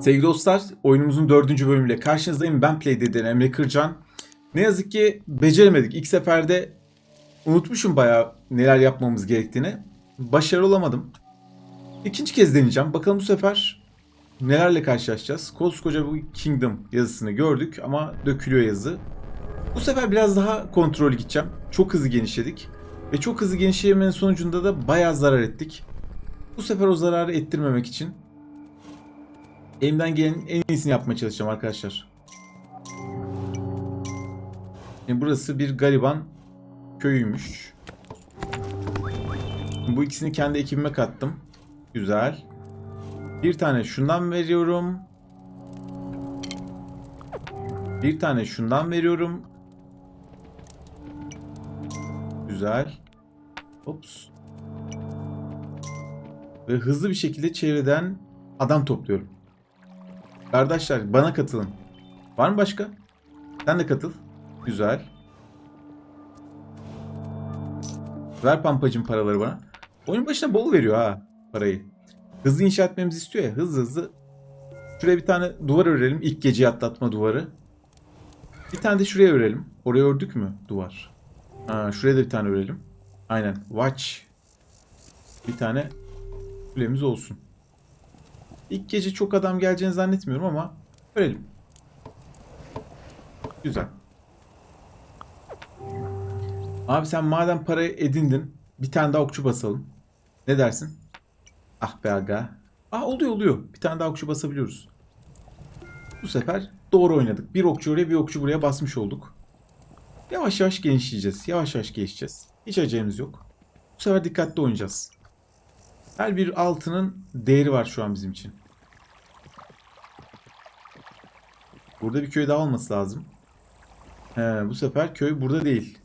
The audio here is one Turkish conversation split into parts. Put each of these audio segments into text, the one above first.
Sevgili dostlar, oyunumuzun dördüncü bölümüyle karşınızdayım. Ben Playdead'den Emre Kırcan. Ne yazık ki beceremedik. İlk seferde unutmuşum bayağı neler yapmamız gerektiğini. Başarılı olamadım. İkinci kez deneyeceğim. Bakalım bu sefer nelerle karşılaşacağız. Koskoca bu Kingdom yazısını gördük ama dökülüyor yazı. Bu sefer biraz daha kontrollü gideceğim. Çok hızlı genişledik. Ve çok hızlı genişlemenin sonucunda da bayağı zarar ettik. Bu sefer o zararı ettirmemek için Elimden gelenin en iyisini yapmaya çalışacağım arkadaşlar. Şimdi burası bir gariban köyüymüş. Bu ikisini kendi ekibime kattım. Güzel. Bir tane şundan veriyorum. Bir tane şundan veriyorum. Güzel. Ops. Ve hızlı bir şekilde çevreden adam topluyorum. Kardeşler bana katılın. Var mı başka? Sen de katıl. Güzel. Ver pampacım paraları bana. Oyun başına bol veriyor ha parayı. Hızlı inşa etmemizi istiyor ya. Hızlı hızlı. Şuraya bir tane duvar örelim. İlk geceyi atlatma duvarı. Bir tane de şuraya örelim. Oraya ördük mü duvar? Ha, şuraya da bir tane örelim. Aynen. Watch. Bir tane kulemiz olsun. İlk gece çok adam geleceğini zannetmiyorum ama örelim. Güzel. Abi sen madem parayı edindin bir tane daha okçu basalım. Ne dersin? Ah be aga. Ah oluyor oluyor. Bir tane daha okçu basabiliyoruz. Bu sefer doğru oynadık. Bir okçu oraya bir okçu buraya basmış olduk. Yavaş yavaş genişleyeceğiz. Yavaş yavaş gelişeceğiz. Hiç acelemiz yok. Bu sefer dikkatli oynayacağız. Her bir altının değeri var şu an bizim için. Burada bir köy daha olması lazım. He, bu sefer köy burada değil.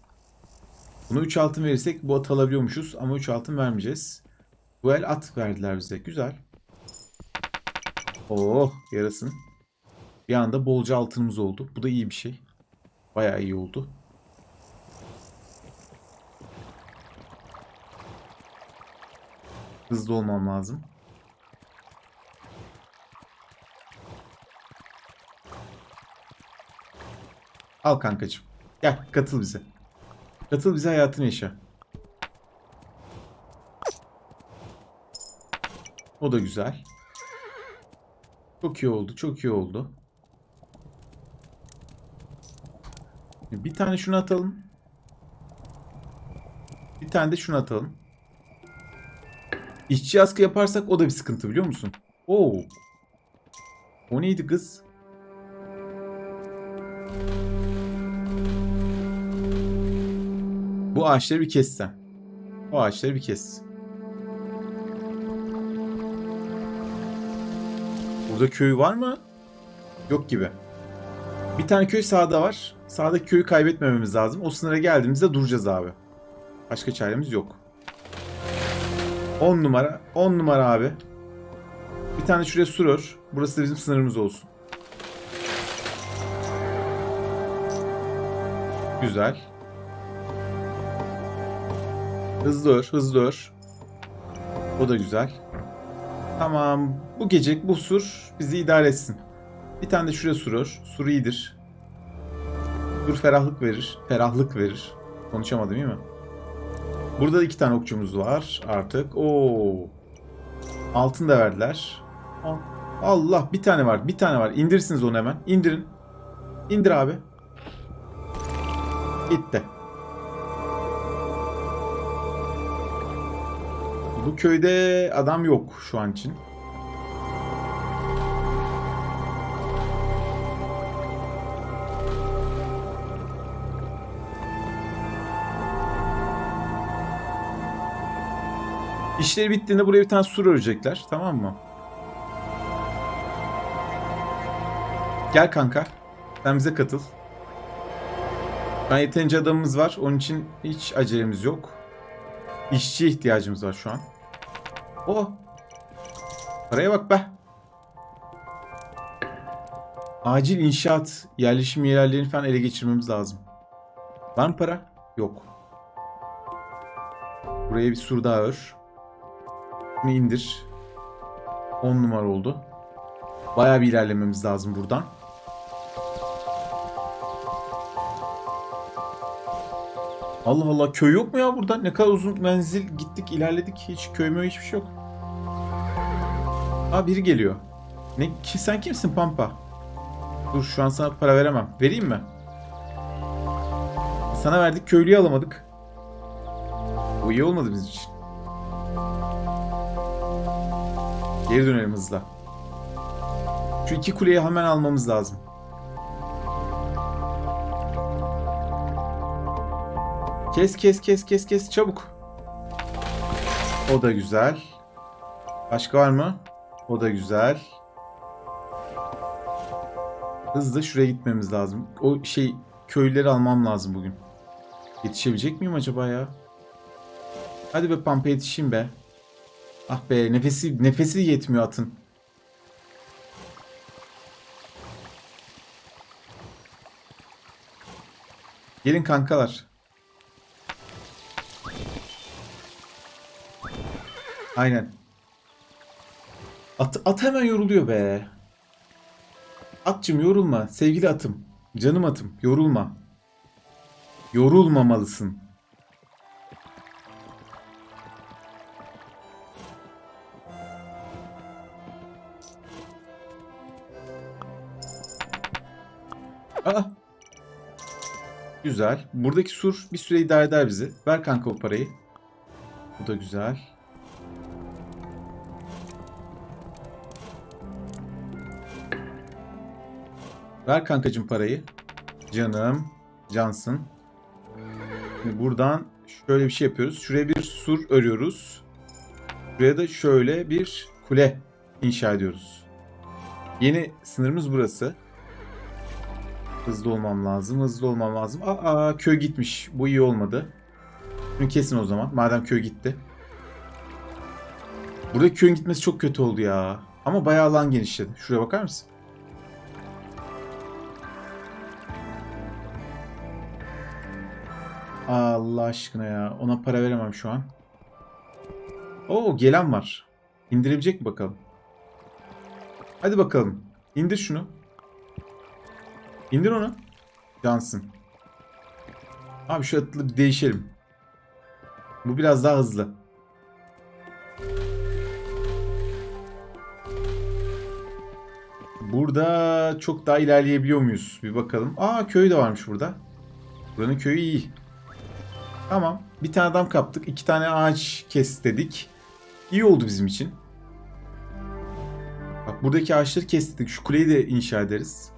Buna 3 altın verirsek bu atı alabiliyormuşuz ama 3 altın vermeyeceğiz. Bu el at verdiler bize. Güzel. Oh yarasın. Bir anda bolca altınımız oldu. Bu da iyi bir şey. Bayağı iyi oldu. Hızlı olmam lazım. Al kankacığım. Gel katıl bize. Katıl bize hayatını yaşa. O da güzel. Çok iyi oldu. Çok iyi oldu. Bir tane şunu atalım. Bir tane de şunu atalım. İşçi askı yaparsak o da bir sıkıntı biliyor musun? Oo. O neydi kız? Bu ağaçları bir kessen. O ağaçları bir kes. Burada köy var mı? Yok gibi. Bir tane köy sağda var. Sağdaki köyü kaybetmememiz lazım. O sınıra geldiğimizde duracağız abi. Başka çaremiz yok. 10 numara. 10 numara abi. Bir tane şuraya surör. Burası da bizim sınırımız olsun. Güzel. Hızlı ör, hızlı ör. O da güzel. Tamam. Bu gece bu sur bizi idare etsin. Bir tane de şuraya sur ör. Sur iyidir. Sur ferahlık verir. Ferahlık verir. Konuşamadım değil mi? Burada da iki tane okçumuz var artık. Oo. Altın da verdiler. Allah bir tane var. Bir tane var. İndirirsiniz onu hemen. İndirin. İndir abi. Gitti. Bu köyde adam yok şu an için. İşleri bittiğinde buraya bir tane sur örecekler. Tamam mı? Gel kanka. Sen bize katıl. Ben yeterince adamımız var. Onun için hiç acelemiz yok. İşçiye ihtiyacımız var şu an. Oh. Paraya bak be. Acil inşaat, yerleşim yerlerini falan ele geçirmemiz lazım. Var mı para? Yok. Buraya bir sur daha ör. Bunu indir. 10 numara oldu. Bayağı bir ilerlememiz lazım buradan. Allah Allah köy yok mu ya burada? Ne kadar uzun menzil gittik ilerledik hiç köy mü hiçbir şey yok. Aa biri geliyor. Ne ki sen kimsin Pampa? Dur şu an sana para veremem. Vereyim mi? Sana verdik köylüyü alamadık. Bu iyi olmadı bizim için. Geri dönelim hızla. Şu iki kuleyi hemen almamız lazım. Kes kes kes kes kes çabuk. O da güzel. Başka var mı? O da güzel. Hızlı şuraya gitmemiz lazım. O şey köylüleri almam lazım bugün. Yetişebilecek miyim acaba ya? Hadi be Pampa yetişeyim be. Ah be nefesi nefesi yetmiyor atın. Gelin kankalar. Aynen. At, at hemen yoruluyor be. Atçım yorulma. Sevgili atım. Canım atım. Yorulma. Yorulmamalısın. Güzel. Buradaki sur bir süre idare eder bizi. Ver kanka o parayı. Bu da güzel. Ver kankacım parayı. Canım. Cansın. Şimdi buradan şöyle bir şey yapıyoruz. Şuraya bir sur örüyoruz. Buraya da şöyle bir kule inşa ediyoruz. Yeni sınırımız burası. Hızlı olmam lazım. Hızlı olmam lazım. Aa köy gitmiş. Bu iyi olmadı. Bunu kesin o zaman. Madem köy gitti. Burada köyün gitmesi çok kötü oldu ya. Ama bayağı alan genişledi. Şuraya bakar mısın? Allah aşkına ya. Ona para veremem şu an. Oo gelen var. İndirebilecek mi bakalım? Hadi bakalım. İndir şunu. İndir onu. Cansın. Abi şu atlı bir değişelim. Bu biraz daha hızlı. Burada çok daha ilerleyebiliyor muyuz? Bir bakalım. Aa köy de varmış burada. Buranın köyü iyi. Tamam. Bir tane adam kaptık. iki tane ağaç kes dedik. İyi oldu bizim için. Bak buradaki ağaçları kestik. Şu kuleyi de inşa ederiz.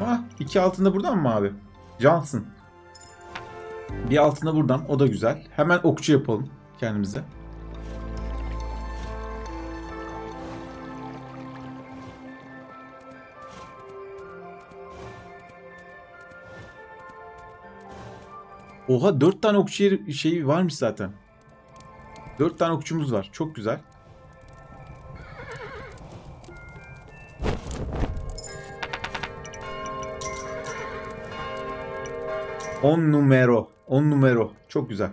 Ah iki altında buradan mı abi? Cansın. Bir altında buradan. O da güzel. Hemen okçu yapalım kendimize. Oha 4 tane okçu yeri- şeyi varmış zaten. 4 tane okçumuz var. Çok güzel. On numero. On numero. Çok güzel.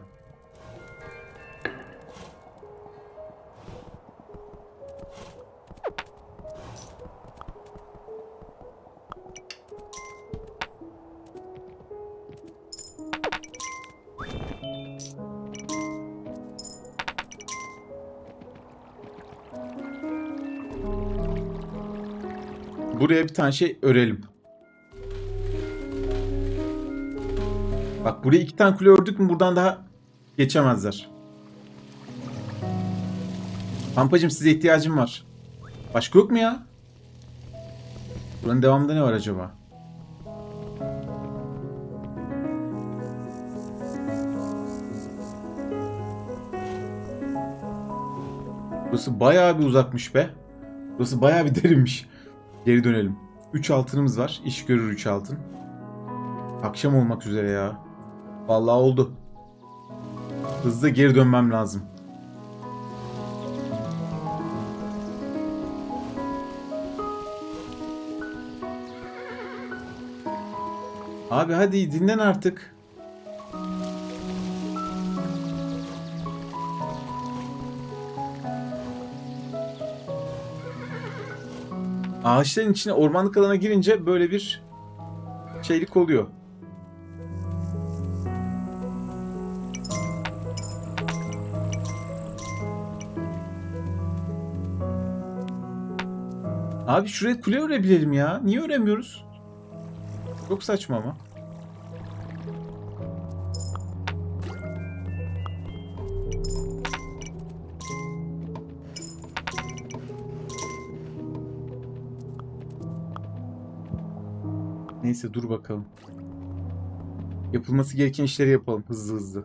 Buraya bir tane şey örelim. Bak buraya iki tane kule ördük mü buradan daha geçemezler. Pampacım size ihtiyacım var. Başka yok mu ya? Buranın devamında ne var acaba? Burası bayağı bir uzakmış be. Burası bayağı bir derinmiş. Geri dönelim. 3 altınımız var. İş görür 3 altın. Akşam olmak üzere ya. Vallahi oldu. Hızlı geri dönmem lazım. Abi hadi dinlen artık. Ağaçların içine ormanlık alana girince böyle bir şeylik oluyor. Abi şuraya kule örebilelim ya. Niye öremiyoruz? Çok saçma ama. Neyse dur bakalım. Yapılması gereken işleri yapalım hızlı hızlı.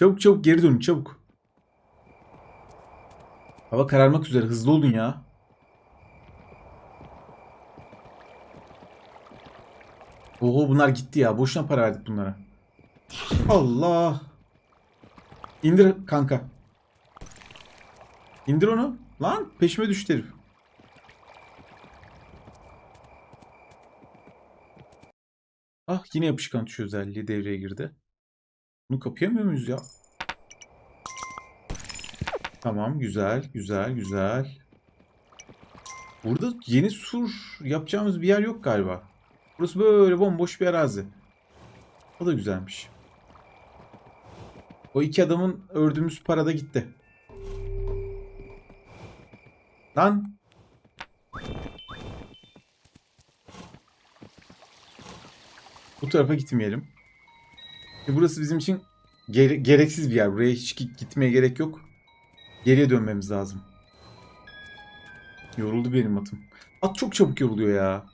Çabuk çabuk geri dönün çabuk. Hava kararmak üzere hızlı olun ya. Oho bunlar gitti ya. Boşuna para verdik bunlara. Allah. İndir kanka. İndir onu. Lan peşime düştü herif. Ah yine yapışkan tuş özelliği devreye girdi. Bunu kapayamıyor muyuz ya? Tamam güzel güzel güzel. Burada yeni sur yapacağımız bir yer yok galiba. Burası böyle bomboş bir arazi. O da güzelmiş. O iki adamın ördüğümüz para da gitti. Lan. Bu tarafa gitmeyelim. E burası bizim için gere- gereksiz bir yer. Buraya hiç gi- gitmeye gerek yok. Geriye dönmemiz lazım. Yoruldu benim atım. At çok çabuk yoruluyor ya.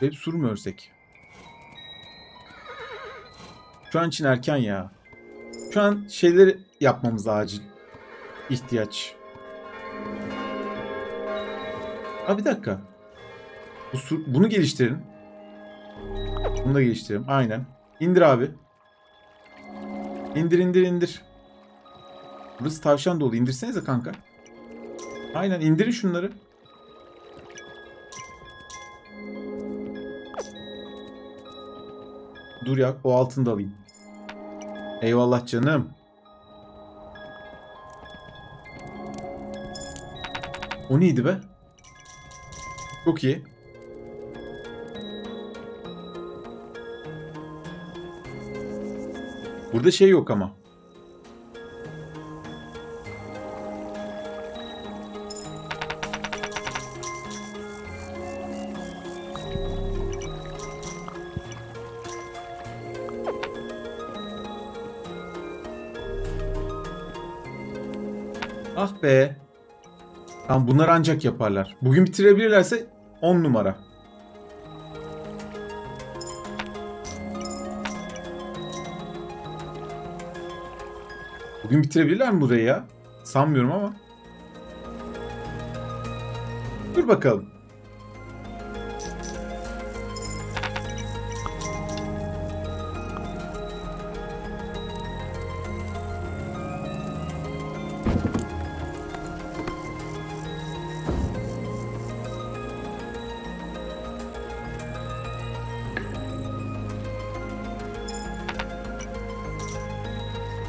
Hep sur mu örsek? Şu an için erken ya. Şu an şeyleri yapmamız acil. İhtiyaç. Ha bir dakika. Bu bunu geliştirelim. Bunu da geliştirelim. Aynen. İndir abi. İndir indir indir. Burası tavşan dolu. İndirsenize kanka. Aynen indirin şunları. Dur ya o altını da alayım. Eyvallah canım. O neydi be? Çok iyi. Burada şey yok ama. Ah be. Tamam bunlar ancak yaparlar. Bugün bitirebilirlerse 10 numara. Bugün bitirebilirler mi burayı ya? Sanmıyorum ama. Dur bakalım.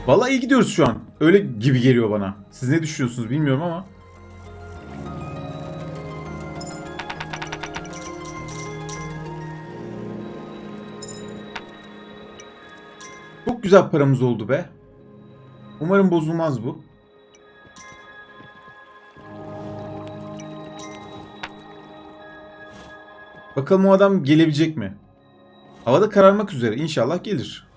Vallahi iyi gidiyoruz şu an. Öyle gibi geliyor bana. Siz ne düşünüyorsunuz bilmiyorum ama. Çok güzel paramız oldu be. Umarım bozulmaz bu. Bakalım o adam gelebilecek mi? Havada kararmak üzere. İnşallah gelir.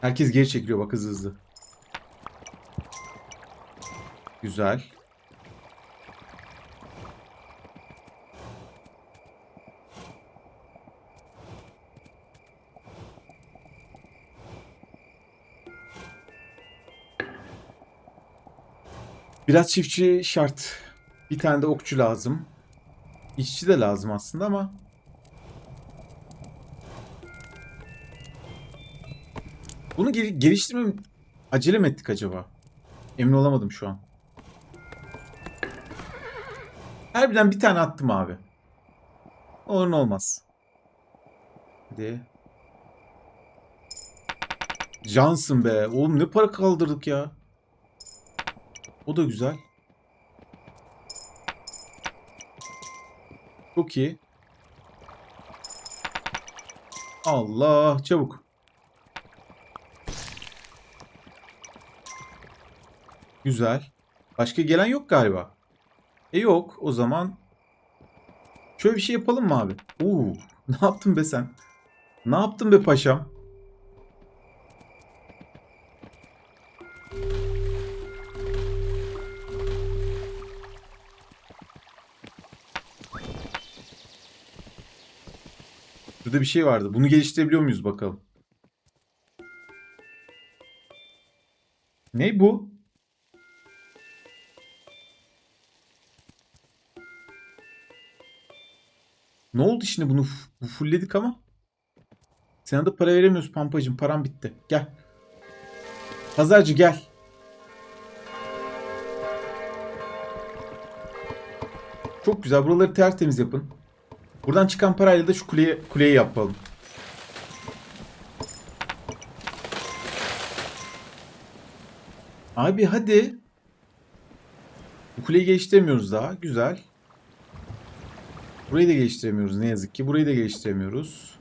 Herkes geri çekiliyor bak hızlı hızlı. Güzel. Biraz çiftçi şart. Bir tane de okçu lazım. İşçi de lazım aslında ama Bunu gel- geliştirme acele mi ettik acaba? Emin olamadım şu an. Harbiden bir tane attım abi. Olur ne olmaz. Hadi. Johnson be. Oğlum ne para kaldırdık ya. O da güzel. Çok iyi. Allah çabuk. Güzel. Başka gelen yok galiba. E yok. O zaman şöyle bir şey yapalım mı abi? Oo, ne yaptın be sen? Ne yaptın be paşam? Burada bir şey vardı. Bunu geliştirebiliyor muyuz bakalım. Ne bu? Ne oldu şimdi bunu bu fullledik ama? Sana da para veremiyoruz pampacım. Param bitti. Gel. Pazarcı gel. Çok güzel. Buraları tertemiz yapın. Buradan çıkan parayla da şu kuleye, kuleyi yapalım. Abi hadi. Bu kuleyi geliştiremiyoruz daha. Güzel. Burayı da geliştiremiyoruz ne yazık ki. Burayı da geliştiremiyoruz.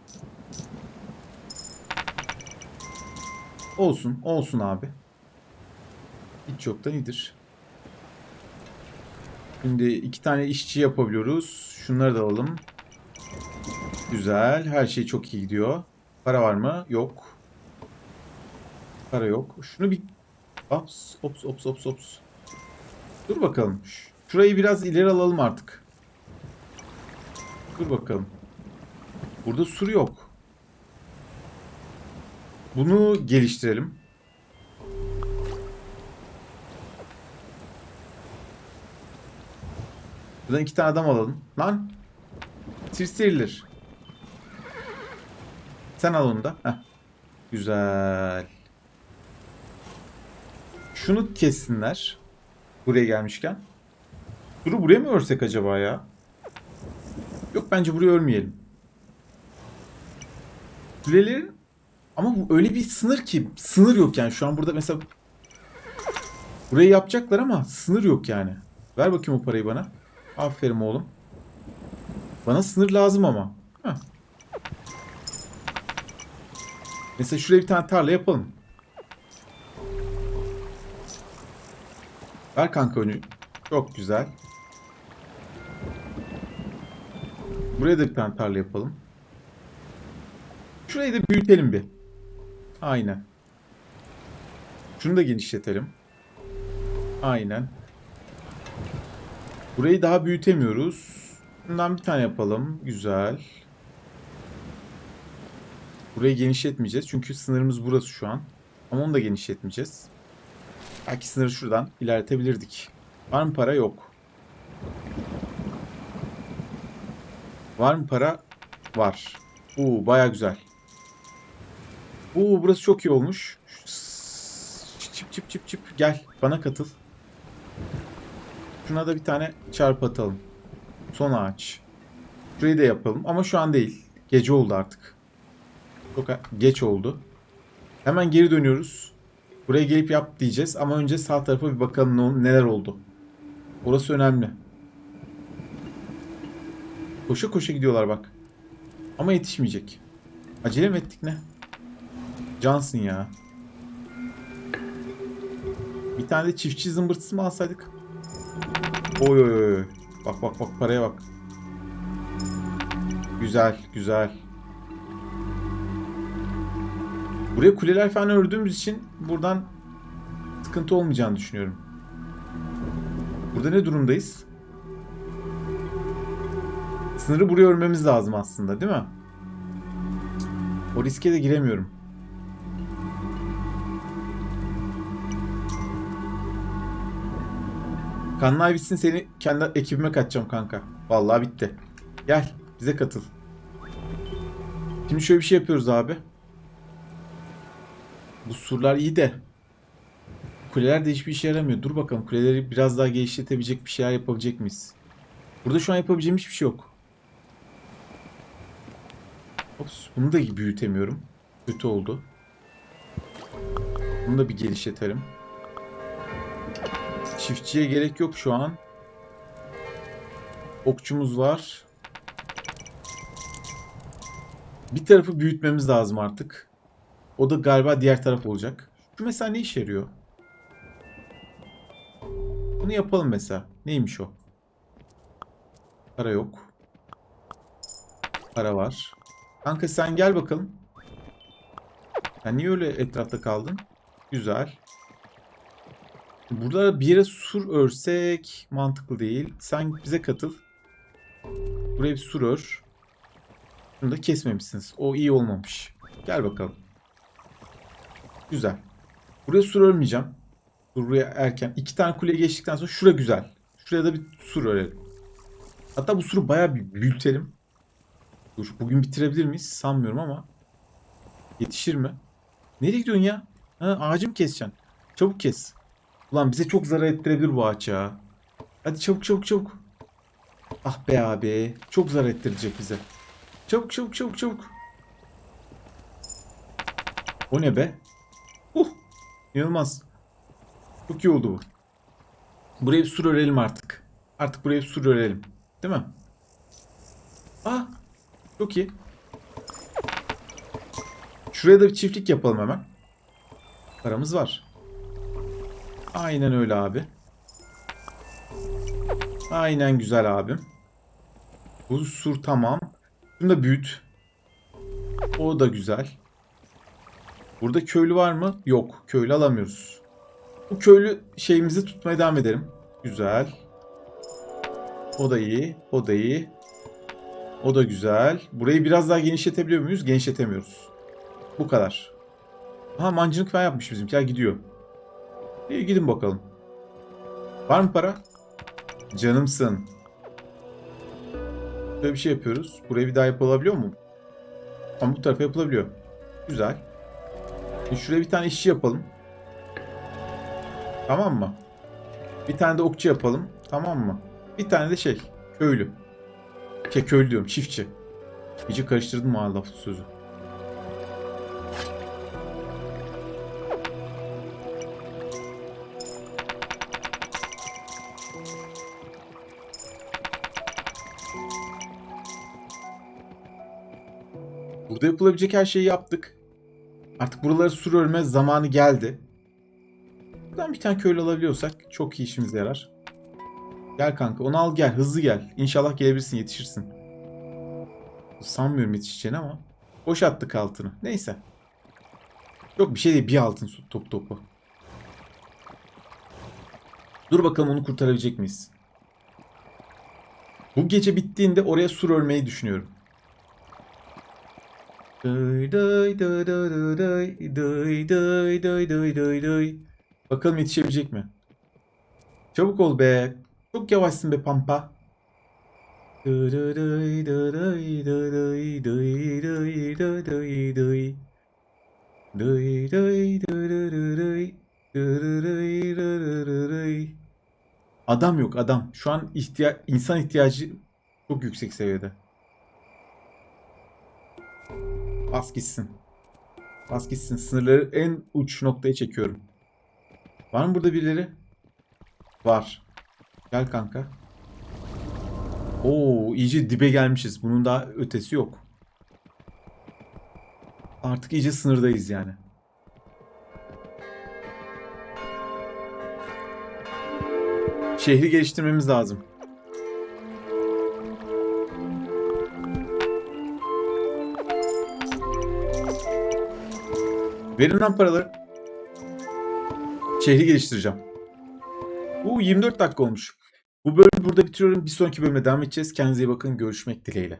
Olsun. Olsun abi. Hiç yoktan iyidir. Şimdi iki tane işçi yapabiliyoruz. Şunları da alalım. Güzel. Her şey çok iyi gidiyor. Para var mı? Yok. Para yok. Şunu bir... Ops, ops, ops, ops, ops. Dur bakalım. Şurayı biraz ileri alalım artık. Dur bakalım. Burada sur yok. Bunu geliştirelim. Buradan iki tane adam alalım. Lan. Tirsirilir. Sen al onu da. Heh. Güzel. Şunu kessinler. Buraya gelmişken. Duru buraya mı örsek acaba ya? Yok bence buraya örmeyelim. Kulelerin ama bu öyle bir sınır ki sınır yok yani şu an burada mesela burayı yapacaklar ama sınır yok yani. Ver bakayım o parayı bana. Aferin oğlum. Bana sınır lazım ama. Heh. Mesela şuraya bir tane tarla yapalım. Ver kanka önü. Çok güzel. Buraya da bir tane yapalım. Şurayı da büyütelim bir. Aynen. Şunu da genişletelim. Aynen. Burayı daha büyütemiyoruz. Bundan bir tane yapalım. Güzel. Burayı genişletmeyeceğiz. Çünkü sınırımız burası şu an. Ama onu da genişletmeyeceğiz. Belki sınırı şuradan ilerletebilirdik. Var mı para? Yok. Var mı para? Var. Oo baya güzel. Oo burası çok iyi olmuş. Çip çip çip çip gel bana katıl. Şuna da bir tane çarpı atalım. Son ağaç. Şurayı da yapalım ama şu an değil. Gece oldu artık. Çok geç oldu. Hemen geri dönüyoruz. Buraya gelip yap diyeceğiz ama önce sağ tarafa bir bakalım ne- neler oldu. Orası önemli. Koşa koşa gidiyorlar bak. Ama yetişmeyecek. Acele mi ettik ne? Cansın ya. Bir tane de çiftçi zımbırtısı mı alsaydık? Oy oy oy. Bak bak bak paraya bak. Güzel güzel. Buraya kuleler falan ördüğümüz için buradan sıkıntı olmayacağını düşünüyorum. Burada ne durumdayız? Sınırı buraya örmemiz lazım aslında değil mi? O riske de giremiyorum. Kanlay bitsin seni kendi ekibime katacağım kanka. Vallahi bitti. Gel bize katıl. Şimdi şöyle bir şey yapıyoruz abi. Bu surlar iyi de. Kuleler de hiçbir işe yaramıyor. Dur bakalım kuleleri biraz daha geliştirebilecek bir şeyler yapabilecek miyiz? Burada şu an yapabileceğim hiçbir şey yok. Ops, bunu da büyütemiyorum. Kötü oldu. Bunu da bir geliştirelim. Çiftçiye gerek yok şu an. Okçumuz var. Bir tarafı büyütmemiz lazım artık. O da galiba diğer taraf olacak. Şu mesela ne işe yarıyor? Bunu yapalım mesela. Neymiş o? Para yok. Para var. Kanka sen gel bakalım. Sen niye öyle etrafta kaldın? Güzel. Burada bir yere sur örsek mantıklı değil. Sen bize katıl. Buraya bir sur ör. Bunu da kesmemişsiniz. O iyi olmamış. Gel bakalım. Güzel. Buraya sur örmeyeceğim. Buraya erken. İki tane kuleye geçtikten sonra şura güzel. Şuraya da bir sur örelim. Hatta bu suru bayağı bir büyütelim. Dur bugün bitirebilir miyiz? Sanmıyorum ama. Yetişir mi? Nereye gidiyorsun ya? Ha, ağacı mı keseceksin? Çabuk kes. Ulan bize çok zarar ettirebilir bu ağaç ya. Hadi çabuk çabuk çabuk. Ah be abi. Çok zarar ettirecek bize. Çabuk çabuk çabuk çabuk. O ne be? Uh. İnanılmaz. Çok iyi oldu bu. Buraya bir sur örelim artık. Artık buraya bir sur örelim. Değil mi? Ah. Çok iyi. Şuraya da bir çiftlik yapalım hemen. Paramız var. Aynen öyle abi. Aynen güzel abim. Bu sur tamam. Şunu da büyüt. O da güzel. Burada köylü var mı? Yok. Köylü alamıyoruz. Bu köylü şeyimizi tutmaya devam edelim. Güzel. O da iyi. O da iyi. O da güzel. Burayı biraz daha genişletebiliyor muyuz? Genişletemiyoruz. Bu kadar. Aha mancınık falan yapmış bizimkiler gidiyor. İyi gidin bakalım. Var mı para? Canımsın. Böyle bir şey yapıyoruz. Buraya bir daha yapılabiliyor mu? Ama bu tarafa yapılabiliyor. Güzel. Şimdi şuraya bir tane işçi yapalım. Tamam mı? Bir tane de okçu yapalım. Tamam mı? Bir tane de şey. Köylü. Şey köylü diyorum. Çiftçi. İyice karıştırdım ha laf sözü. Burada yapılabilecek her şeyi yaptık. Artık buraları sur örme zamanı geldi. Buradan bir tane köylü alabiliyorsak çok iyi işimize yarar. Gel kanka onu al gel hızlı gel. İnşallah gelebilirsin yetişirsin. Sanmıyorum yetişeceğini ama. Boş attık altını. Neyse. Yok bir şey değil bir altın top topu. Dur bakalım onu kurtarabilecek miyiz? Bu gece bittiğinde oraya sur örmeyi düşünüyorum. Bakalım yetişebilecek mi? Çabuk ol be. Çok yavaşsın be pampa. Adam yok adam. Şu an ihtiya insan ihtiyacı çok yüksek seviyede. Bas gitsin. Bas gitsin. Sınırları en uç noktaya çekiyorum. Var mı burada birileri? Var. Gel kanka. Oo, iyice dibe gelmişiz. Bunun daha ötesi yok. Artık iyice sınırdayız yani. Şehri geliştirmemiz lazım. Verin lan paraları. Şehri geliştireceğim. Bu 24 dakika olmuş. Bu bölümü burada bitiriyorum. Bir sonraki bölümde devam edeceğiz. Kendinize iyi bakın. Görüşmek dileğiyle.